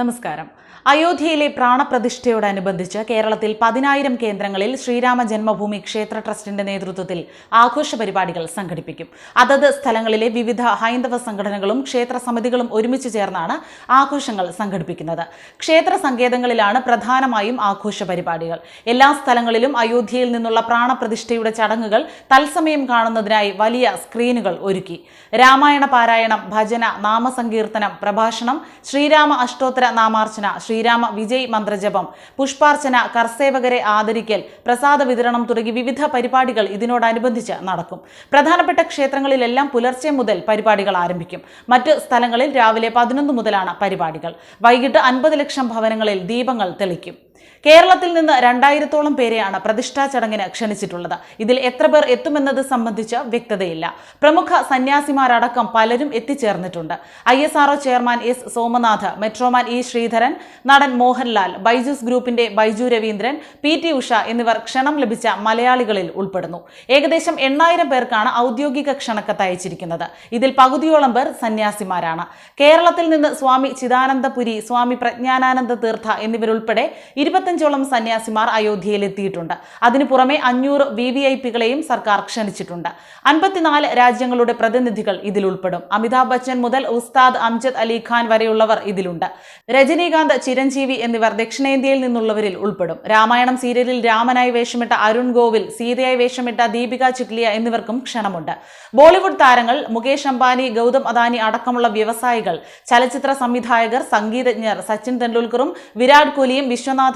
നമസ്കാരം. അയോധ്യയിലെ പ്രാണപ്രതിഷ്ഠയോടനുബന്ധിച്ച് കേരളത്തിൽ പതിനായിരം കേന്ദ്രങ്ങളിൽ ശ്രീരാമ ജന്മഭൂമി ക്ഷേത്ര ട്രസ്റ്റിന്റെ നേതൃത്വത്തിൽ ആഘോഷ പരിപാടികൾ സംഘടിപ്പിക്കും. അതത് സ്ഥലങ്ങളിലെ വിവിധ ഹൈന്ദവ സംഘടനകളും ക്ഷേത്ര സമിതികളും ഒരുമിച്ച് ചേർന്നാണ് ആഘോഷങ്ങൾ സംഘടിപ്പിക്കുന്നത്. ക്ഷേത്ര സങ്കേതങ്ങളിലാണ് പ്രധാനമായും ആഘോഷ പരിപാടികൾ. എല്ലാ സ്ഥലങ്ങളിലും അയോധ്യയിൽ നിന്നുള്ള പ്രാണപ്രതിഷ്ഠയുടെ ചടങ്ങുകൾ തത്സമയം കാണുന്നതിനായി വലിയ സ്ക്രീനുകൾ ഒരുക്കി. രാമായണ പാരായണം ഭജന നാമസങ്കീർത്തനം പ്രഭാഷണം ശ്രീരാമ അഷ്ടോത്തര നാമാർച്ചന ശ്രീരാമ വിജയ് മന്ത്രജപം പുഷ്പാർച്ചന കർസേവകരെ ആദരിക്കൽ പ്രസാദ വിതരണം തുടങ്ങി വിവിധ പരിപാടികൾ ഇതിനോടനുബന്ധിച്ച് നടക്കും. പ്രധാനപ്പെട്ട ക്ഷേത്രങ്ങളിലെല്ലാം പുലർച്ചെ മുതൽ പരിപാടികൾ ആരംഭിക്കും. മറ്റ് സ്ഥലങ്ങളിൽ രാവിലെ പതിനൊന്ന് മുതലാണ് പരിപാടികൾ. വൈകിട്ട് അൻപത് ലക്ഷം ഭവനങ്ങളിൽ ദീപങ്ങൾ തെളിക്കും. കേരളത്തിൽ നിന്ന് രണ്ടായിരത്തോളം പേരെയാണ് പ്രതിഷ്ഠാ ചടങ്ങിന് ക്ഷണിച്ചിട്ടുള്ളത്. ഇതിൽ എത്ര പേർ എത്തുമെന്നത് സംബന്ധിച്ച് വ്യക്തതയില്ല. പ്രമുഖ സന്യാസിമാരടക്കം പലരും എത്തിച്ചേർന്നിട്ടുണ്ട്. I S R O chairman S Somanath metroman E Sreedharan നടൻ മോഹൻലാൽ ബൈജൂസ് ഗ്രൂപ്പിന്റെ ബൈജു രവീന്ദ്രൻ പി ടി ഉഷ എന്നിവർ ക്ഷണം ലഭിച്ച മലയാളികളിൽ ഉൾപ്പെടുന്നു. ഏകദേശം എണ്ണായിരം പേർക്കാണ് ഔദ്യോഗിക ക്ഷണക്കത്ത് അയച്ചിരിക്കുന്നത്. ഇതിൽ പകുതിയോളം പേർ സന്യാസിമാരാണ്. കേരളത്തിൽ നിന്ന് സ്വാമി ചിദാനന്ദപുരി സ്വാമി പ്രജ്ഞാനാനന്ദ തീർത്ഥ എന്നിവരുൾപ്പെടെ ഇരുപത്തഞ്ചോളം സന്യാസിമാർ അയോധ്യയിൽ എത്തിയിട്ടുണ്ട് അതിനു പുറമെ അഞ്ഞൂറ് വി വി ഐ പികളെയും സർക്കാർ ക്ഷണിച്ചിട്ടുണ്ട്. അൻപത്തിനാല് രാജ്യങ്ങളുടെ പ്രതിനിധികൾ ഇതിൽ ഉൾപ്പെടും അമിതാഭ് ബച്ചൻ മുതൽ ഉസ്താദ് അംജദ് അലി ഖാൻ വരെയുള്ളവർ ഇതിലുണ്ട്. രജനീകാന്ത് ചിരഞ്ജീവി എന്നിവർ ദക്ഷിണേന്ത്യയിൽ നിന്നുള്ളവരിൽ ഉൾപ്പെടും. രാമായണം സീരിയലിൽ രാമനായി വേഷമിട്ട അരുൺ ഗോവിൽ സീതയായി വേഷമിട്ട ദീപിക ചിക്ലിയ എന്നിവർക്കും ക്ഷണമുണ്ട്. ബോളിവുഡ് താരങ്ങൾ മുകേഷ് അംബാനി ഗൗതം അദാനി അടക്കമുള്ള വ്യവസായികൾ ചലച്ചിത്ര സംവിധായകർ സംഗീതജ്ഞർ സച്ചിൻ തെണ്ടുൽക്കറും വിരാട് കോഹ്ലിയും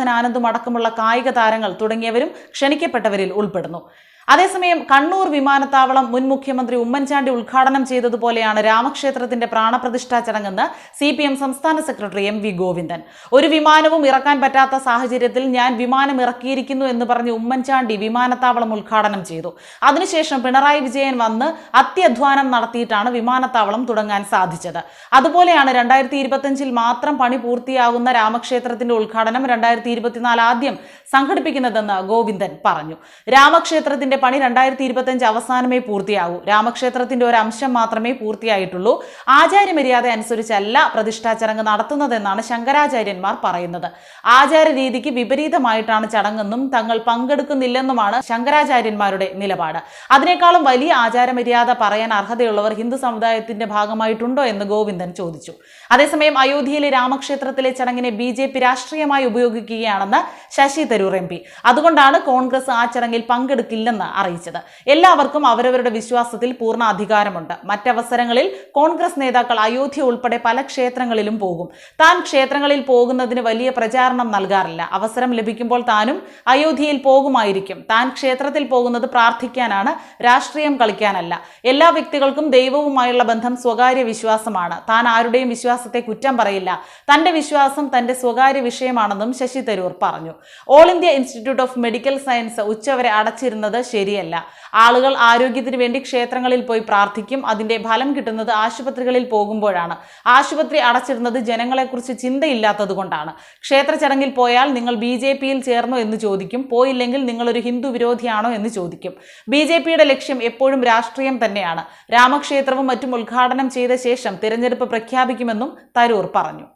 ആനന്ദും അടക്കമുള്ള കായിക താരങ്ങൾ തുടങ്ങിയവരും ക്ഷണിക്കപ്പെട്ടവരിൽ ഉൾപ്പെടുന്നു അതേസമയം കണ്ണൂർ വിമാനത്താവളം മുൻ മുഖ്യമന്ത്രി ഉമ്മൻചാണ്ടി ഉദ്ഘാടനം ചെയ്തതുപോലെയാണ് രാമക്ഷേത്രത്തിന്റെ പ്രാണപ്രതിഷ്ഠാ ചടങ്ങെന്ന് സി പി എം സംസ്ഥാന സെക്രട്ടറി എം വി ഗോവിന്ദൻ. ഒരു വിമാനവും ഇറക്കാൻ പറ്റാത്ത സാഹചര്യത്തിൽ ഞാൻ വിമാനം ഇറക്കിയിരിക്കുന്നു എന്ന് പറഞ്ഞ് ഉമ്മൻചാണ്ടി വിമാനത്താവളം ഉദ്ഘാടനം ചെയ്തു. അതിനുശേഷം പിണറായി വിജയൻ വന്ന് അത്യധ്വാനം നടത്തിയിട്ടാണ് വിമാനത്താവളം തുടങ്ങാൻ സാധിച്ചത്. അതുപോലെയാണ് രണ്ടായിരത്തി ഇരുപത്തിയഞ്ചിൽ മാത്രം പണി പൂർത്തിയാകുന്ന രാമക്ഷേത്രത്തിന്റെ ഉദ്ഘാടനം രണ്ടായിരത്തി ഇരുപത്തിനാല് ആദ്യം സംഘടിപ്പിക്കുന്നതെന്ന് ഗോവിന്ദൻ പറഞ്ഞു. രാമക്ഷേത്രത്തിന്റെ പണി രണ്ടായിരത്തി ഇരുപത്തിയഞ്ച് അവസാനമേ പൂർത്തിയാകൂ. രാമക്ഷേത്രത്തിന്റെ ഒരു അംശം മാത്രമേ പൂർത്തിയായിട്ടുള്ളൂ. ആചാര്യമര്യാദ അനുസരിച്ചല്ല പ്രതിഷ്ഠാ ചടങ്ങ് നടത്തുന്നതെന്നാണ് ശങ്കരാചാര്യന്മാർ പറയുന്നത്. ആചാര രീതിക്ക് വിപരീതമായിട്ടാണ് ചടങ്ങെന്നും തങ്ങൾ പങ്കെടുക്കുന്നില്ലെന്നുമാണ് ശങ്കരാചാര്യന്മാരുടെ നിലപാട്. അതിനേക്കാളും വലിയ ആചാരമര്യാദ പറയാൻ അർഹതയുള്ളവർ ഹിന്ദു സമുദായത്തിന്റെ ഭാഗമായിട്ടുണ്ടോ എന്ന് ഗോവിന്ദൻ ചോദിച്ചു. അതേസമയം അയോധ്യയിലെ രാമക്ഷേത്രത്തിലെ ചടങ്ങിനെ ബി ജെ പി രാഷ്ട്രീയമായി ഉപയോഗിക്കുകയാണെന്ന് ശശി തരൂർ എം പി. അതുകൊണ്ടാണ് കോൺഗ്രസ് ആ ചടങ്ങിൽ പങ്കെടുക്കില്ലെന്ന് അറിയിച്ചത്. എല്ലാവർക്കും അവരവരുടെ വിശ്വാസത്തിൽ പൂർണ അധികാരമുണ്ട്. മറ്റവസരങ്ങളിൽ കോൺഗ്രസ് നേതാക്കൾ അയോധ്യ ഉൾപ്പെടെ പല ക്ഷേത്രങ്ങളിലും പോകും. താൻ ക്ഷേത്രങ്ങളിൽ പോകുന്നതിന് വലിയ പ്രചാരണം നൽകാറില്ല. അവസരം ലഭിക്കുമ്പോൾ താനും അയോധ്യയിൽ പോകുമായിരിക്കും. താൻ ക്ഷേത്രത്തിൽ പോകുന്നത് പ്രാർത്ഥിക്കാനാണ് രാഷ്ട്രീയം കളിക്കാനല്ല. എല്ലാ വ്യക്തികൾക്കും ദൈവവുമായുള്ള ബന്ധം സ്വകാര്യ വിശ്വാസമാണ്. താൻ ആരുടെയും വിശ്വാസത്തെ കുറ്റം പറയില്ല. തന്റെ വിശ്വാസം തന്റെ സ്വകാര്യ വിഷയമാണെന്നും ശശി തരൂർ പറഞ്ഞു. All India Institute of Medical Science ഉച്ചവരെ അടച്ചിരുന്നത് ശരിയല്ല. ആളുകൾ ആരോഗ്യത്തിന് വേണ്ടി ക്ഷേത്രങ്ങളിൽ പോയി പ്രാർത്ഥിക്കും. അതിന്റെ ഫലം കിട്ടുന്നത് ആശുപത്രികളിൽ പോകുമ്പോഴാണ്. ആശുപത്രി അടച്ചിരുന്നത് ജനങ്ങളെക്കുറിച്ച് ചിന്തയില്ലാത്തത് കൊണ്ടാണ്. ക്ഷേത്ര ചടങ്ങിൽ പോയാൽ നിങ്ങൾ ബി ജെ പിയിൽ ചേർന്നോ എന്ന് ചോദിക്കും. പോയില്ലെങ്കിൽ നിങ്ങൾ ഒരു ഹിന്ദു വിരോധിയാണോ എന്ന് ചോദിക്കും. ബി ജെ പിയുടെ ലക്ഷ്യം എപ്പോഴും രാഷ്ട്രീയം തന്നെയാണ്. രാമക്ഷേത്രവും മറ്റും ഉദ്ഘാടനം ചെയ്ത ശേഷം തിരഞ്ഞെടുപ്പ് പ്രഖ്യാപിക്കുമെന്നും തരൂർ പറഞ്ഞു.